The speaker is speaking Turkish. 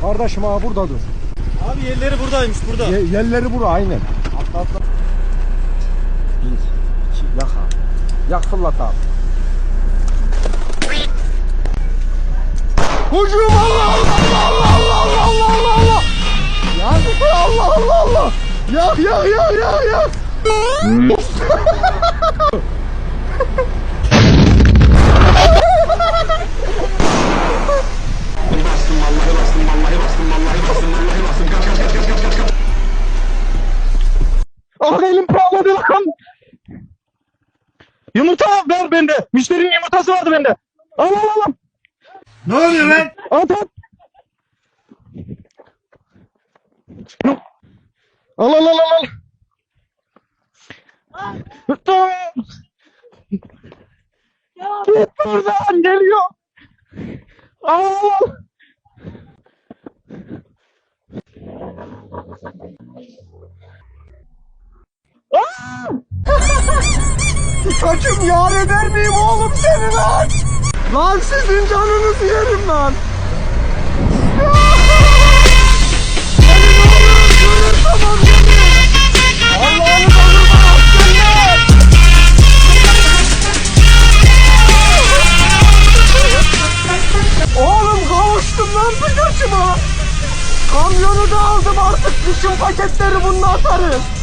Kardeşim ha burada dur. Abi yerleri buradaymış burada. Ye- yerleri bura aynen. Atla atla. Bir, iki, yak abi. Yak fırlat abi. Hücum Allah Allah Allah Allah Allah Allah Allah Allah. Yak Allah Allah Allah. Yak yak yak yak yak. Ah elim patladı lan. Yumurta ver bende. Müşterinin yumurtası vardı bende. Al al al. Ne oluyor lan? At at. Al al al al. al. Tamam. Git buradan Kaçım yar eder miyim oğlum seni lan? Lan sizin canınızı yerim lan. Oğlum kavuştum lan Pikachu'ma. Kamyonu da aldım artık bütün paketleri bununla atarız.